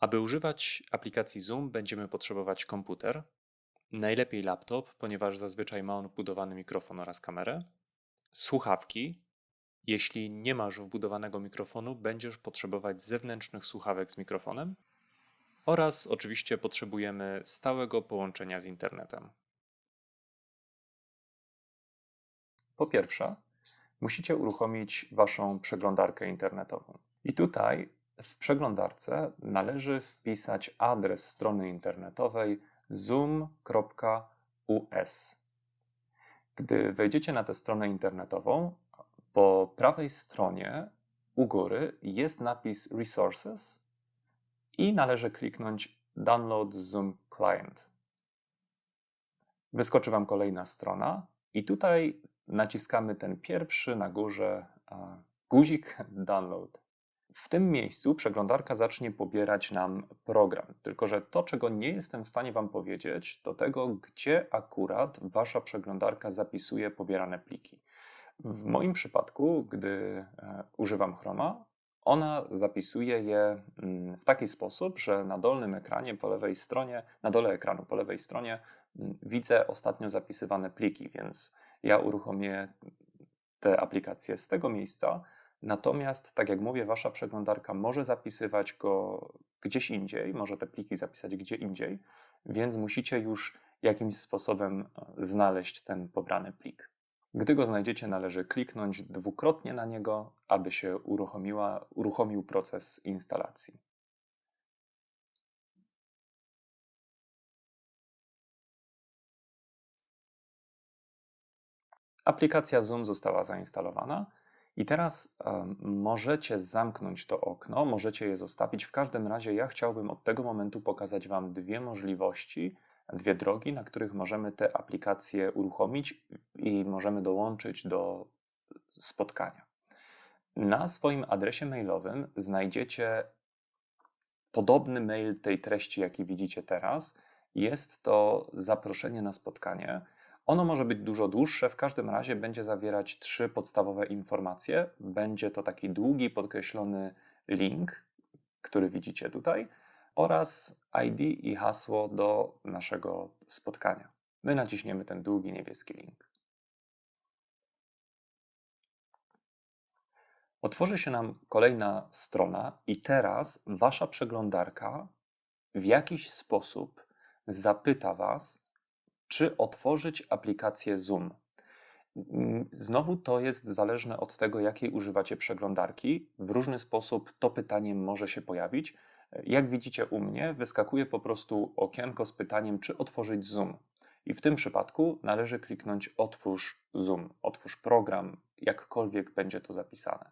Aby używać aplikacji Zoom, będziemy potrzebować komputer, najlepiej laptop, ponieważ zazwyczaj ma on wbudowany mikrofon oraz kamerę, słuchawki. Jeśli nie masz wbudowanego mikrofonu, będziesz potrzebować zewnętrznych słuchawek z mikrofonem oraz oczywiście potrzebujemy stałego połączenia z internetem. Po pierwsze, musicie uruchomić Waszą przeglądarkę internetową. I tutaj w przeglądarce należy wpisać adres strony internetowej zoom.us. Gdy wejdziecie na tę stronę internetową, po prawej stronie u góry jest napis Resources i należy kliknąć Download Zoom Client. Wyskoczy Wam kolejna strona i tutaj naciskamy ten pierwszy na górze guzik Download. W tym miejscu przeglądarka zacznie pobierać nam program. Tylko, że to, czego nie jestem w stanie Wam powiedzieć, to tego, gdzie akurat Wasza przeglądarka zapisuje pobierane pliki. W moim przypadku, gdy e, używam Chroma, ona zapisuje je mm, w taki sposób, że na dolnym ekranie po lewej stronie, na dole ekranu po lewej stronie mm, widzę ostatnio zapisywane pliki, więc ja uruchomię te aplikacje z tego miejsca. Natomiast, tak jak mówię, wasza przeglądarka może zapisywać go gdzieś indziej, może te pliki zapisać gdzie indziej, więc musicie już jakimś sposobem e, znaleźć ten pobrany plik. Gdy go znajdziecie, należy kliknąć dwukrotnie na niego, aby się uruchomiła, uruchomił proces instalacji. Aplikacja Zoom została zainstalowana i teraz możecie zamknąć to okno, możecie je zostawić. W każdym razie ja chciałbym od tego momentu pokazać Wam dwie możliwości, dwie drogi, na których możemy te aplikacje uruchomić i możemy dołączyć do spotkania. Na swoim adresie mailowym znajdziecie podobny mail tej treści, jaki widzicie teraz. Jest to zaproszenie na spotkanie. Ono może być dużo dłuższe, w każdym razie będzie zawierać trzy podstawowe informacje. Będzie to taki długi, podkreślony link, który widzicie tutaj, oraz ID i hasło do naszego spotkania. My naciśniemy ten długi niebieski link. Otworzy się nam kolejna strona, i teraz Wasza przeglądarka w jakiś sposób zapyta Was, czy otworzyć aplikację Zoom. Mm, znowu to jest zależne od tego, jakiej używacie przeglądarki. W różny sposób to pytanie może się pojawić. Jak widzicie u mnie, wyskakuje po prostu okienko z pytaniem, czy otworzyć Zoom. I w tym przypadku należy kliknąć Otwórz Zoom, otwórz program, jakkolwiek będzie to zapisane.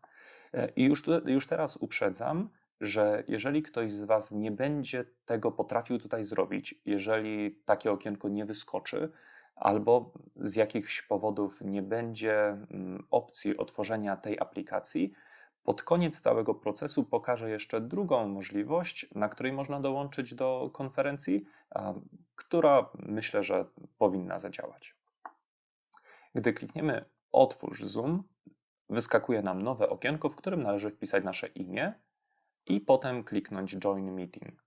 E, I już, tu, już teraz uprzedzam, że jeżeli ktoś z Was nie będzie tego potrafił tutaj zrobić, jeżeli takie okienko nie wyskoczy, albo z jakichś powodów nie będzie mm, opcji otworzenia tej aplikacji, pod koniec całego procesu pokażę jeszcze drugą możliwość, na której można dołączyć do konferencji, która myślę, że powinna zadziałać. Gdy klikniemy Otwórz Zoom, wyskakuje nam nowe okienko, w którym należy wpisać nasze imię i potem kliknąć Join Meeting.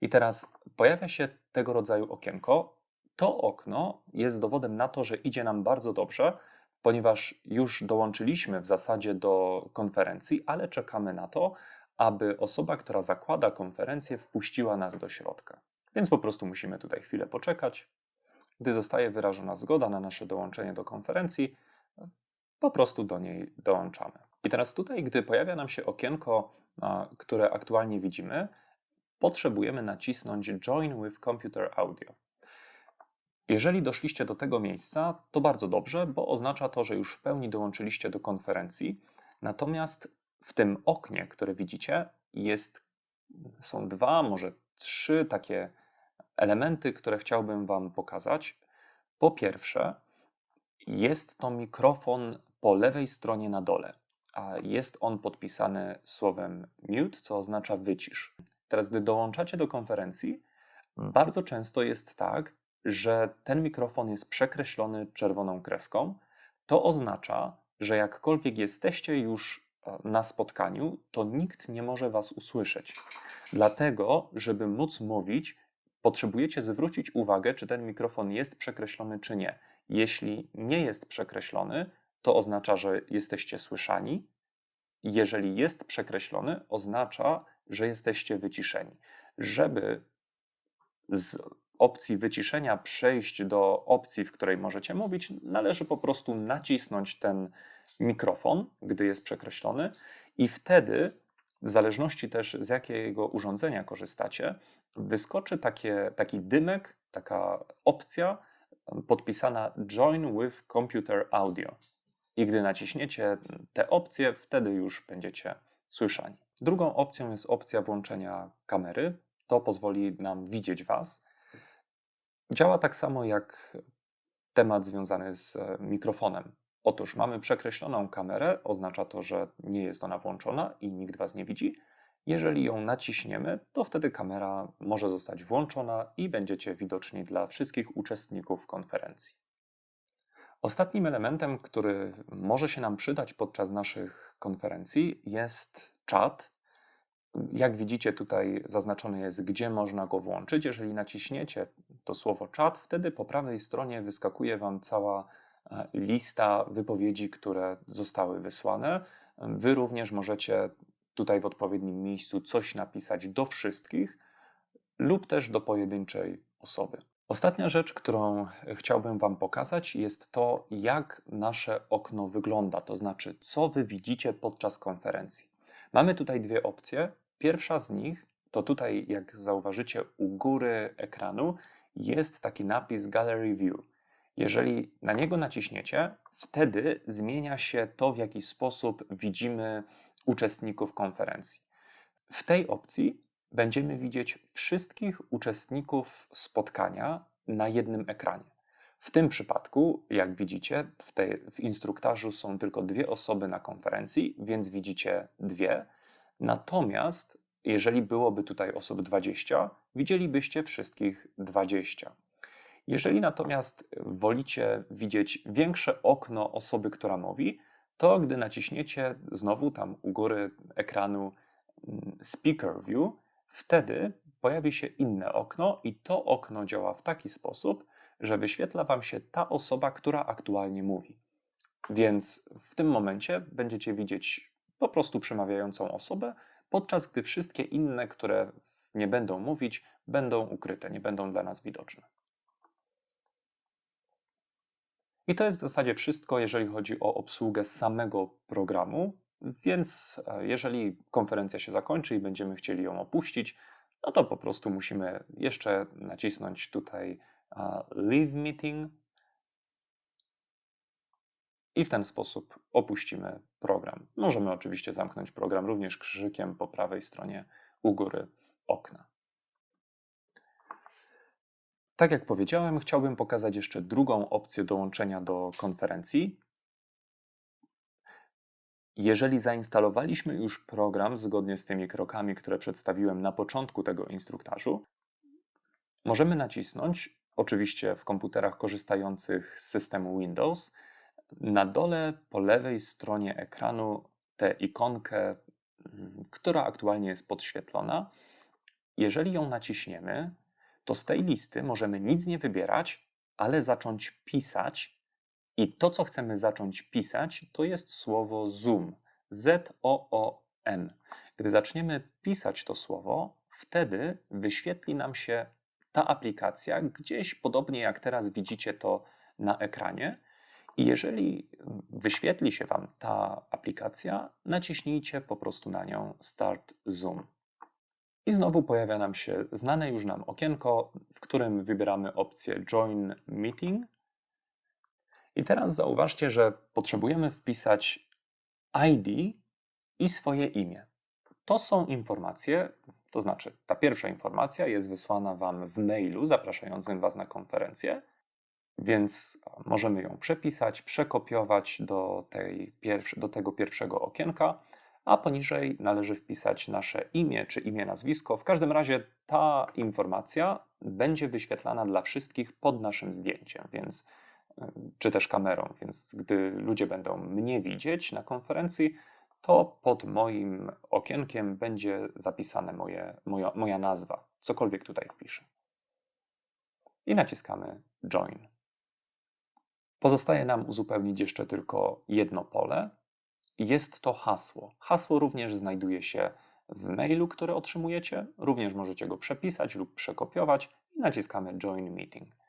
I teraz pojawia się tego rodzaju okienko. To okno jest dowodem na to, że idzie nam bardzo dobrze, ponieważ już dołączyliśmy w zasadzie do konferencji, ale czekamy na to, aby osoba, która zakłada konferencję, wpuściła nas do środka. Więc po prostu musimy tutaj chwilę poczekać. Gdy zostaje wyrażona zgoda na nasze dołączenie do konferencji, po prostu do niej dołączamy. I teraz tutaj, gdy pojawia nam się okienko, które aktualnie widzimy, potrzebujemy nacisnąć Join with Computer Audio. Jeżeli doszliście do tego miejsca, to bardzo dobrze, bo oznacza to, że już w pełni dołączyliście do konferencji. Natomiast w tym oknie, które widzicie, jest, są dwa, może trzy takie elementy, które chciałbym Wam pokazać. Po pierwsze, jest to mikrofon po lewej stronie na dole, a jest on podpisany słowem mute, co oznacza wycisz. Teraz, gdy dołączacie do konferencji, bardzo często jest tak, że ten mikrofon jest przekreślony czerwoną kreską. To oznacza, że jakkolwiek jesteście już e, na spotkaniu, to nikt nie może Was usłyszeć. Dlatego, żeby móc mówić, potrzebujecie zwrócić uwagę, czy ten mikrofon jest przekreślony, czy nie. Jeśli nie jest przekreślony, to oznacza, że jesteście słyszani. Jeżeli jest przekreślony, oznacza, że jesteście wyciszeni. Żeby z opcji wyciszenia przejść do opcji, w której możecie mówić, należy po prostu nacisnąć ten mikrofon, gdy jest przekreślony, i wtedy, w zależności też z jakiego urządzenia korzystacie, wyskoczy takie, taki dymek, taka opcja podpisana Join with Computer Audio. I gdy naciśniecie te opcje, wtedy już będziecie słyszani. Drugą opcją jest opcja włączenia kamery. To pozwoli nam widzieć Was. Działa tak samo jak temat związany z e, mikrofonem. Otóż mamy przekreśloną kamerę, oznacza to, że nie jest ona włączona i nikt Was nie widzi. Jeżeli ją naciśniemy, to wtedy kamera może zostać włączona i będziecie widoczni dla wszystkich uczestników konferencji. Ostatnim elementem, który może się nam przydać podczas naszych konferencji, jest czat. Jak widzicie, tutaj zaznaczone jest, gdzie można go włączyć. Jeżeli naciśniecie to słowo czat, wtedy po prawej stronie wyskakuje Wam cała e, lista wypowiedzi, które zostały wysłane. Wy również możecie tutaj w odpowiednim miejscu coś napisać do wszystkich lub też do pojedynczej osoby. Ostatnia rzecz, którą chciałbym Wam pokazać, jest to, jak nasze okno wygląda, to znaczy, co Wy widzicie podczas konferencji. Mamy tutaj dwie opcje. Pierwsza z nich to tutaj, jak zauważycie, u góry ekranu jest taki napis Gallery View. Jeżeli na niego naciśniecie, wtedy zmienia się to, w jaki sposób widzimy uczestników konferencji. W tej opcji będziemy widzieć wszystkich uczestników spotkania na jednym ekranie. W tym przypadku, jak widzicie, w, tej, w instruktażu są tylko dwie osoby na konferencji, więc widzicie dwie. Natomiast jeżeli byłoby tutaj osób 20, widzielibyście wszystkich 20. Jeżeli natomiast wolicie widzieć większe okno osoby, która mówi, to gdy naciśniecie znowu tam u góry ekranu mm, Speaker View, wtedy pojawi się inne okno i to okno działa w taki sposób, że wyświetla Wam się ta osoba, która aktualnie mówi. Więc w tym momencie będziecie widzieć po prostu przemawiającą osobę, podczas gdy wszystkie inne, które nie będą mówić, będą ukryte, nie będą dla nas widoczne. I to jest w zasadzie wszystko, jeżeli chodzi o obsługę samego programu. Więc e, jeżeli konferencja się zakończy i będziemy chcieli ją opuścić, no to po prostu musimy jeszcze nacisnąć tutaj Leave Meeting i w ten sposób opuścimy program. Możemy oczywiście zamknąć program również krzyżykiem po prawej stronie u góry okna. Tak jak powiedziałem, chciałbym pokazać jeszcze drugą opcję dołączenia do konferencji. Jeżeli zainstalowaliśmy już program zgodnie z tymi krokami, które przedstawiłem na początku tego instruktażu, możemy nacisnąć, oczywiście w komputerach korzystających z systemu Windows, na dole po lewej stronie ekranu tę ikonkę, która aktualnie jest podświetlona. Jeżeli ją naciśniemy, to z tej listy możemy nic nie wybierać, ale zacząć pisać. I to, co chcemy zacząć pisać, to jest słowo Zoom. Z-O-O-M. Gdy zaczniemy pisać to słowo, wtedy wyświetli nam się ta aplikacja gdzieś podobnie jak teraz widzicie to na ekranie. I jeżeli wyświetli się Wam ta aplikacja, naciśnijcie po prostu na nią Start Zoom. I znowu pojawia nam się znane już nam okienko, w którym wybieramy opcję Join Meeting. I teraz zauważcie, że potrzebujemy wpisać ID i swoje imię. To są informacje, to znaczy ta pierwsza informacja jest wysłana Wam w mailu zapraszającym Was na konferencję, więc możemy ją przepisać, przekopiować do, tej do tego pierwszego okienka a poniżej należy wpisać nasze imię czy imię, nazwisko. W każdym razie ta informacja będzie wyświetlana dla wszystkich pod naszym zdjęciem, więc czy też kamerą, więc gdy ludzie będą mnie widzieć na konferencji, to pod moim okienkiem będzie zapisane moje, moja, moja nazwa, cokolwiek tutaj wpiszę. I naciskamy Join. Pozostaje nam uzupełnić jeszcze tylko jedno pole. Jest to hasło. Hasło również znajduje się w mailu, który otrzymujecie. Również możecie go przepisać lub przekopiować i naciskamy Join Meeting.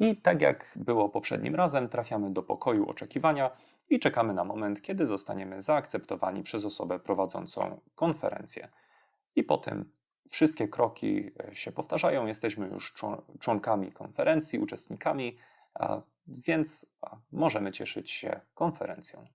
I tak jak było poprzednim razem, trafiamy do pokoju oczekiwania i czekamy na moment, kiedy zostaniemy zaakceptowani przez osobę prowadzącą konferencję. I po tym wszystkie kroki e, się powtarzają, jesteśmy już członkami konferencji, uczestnikami, więc możemy cieszyć się konferencją.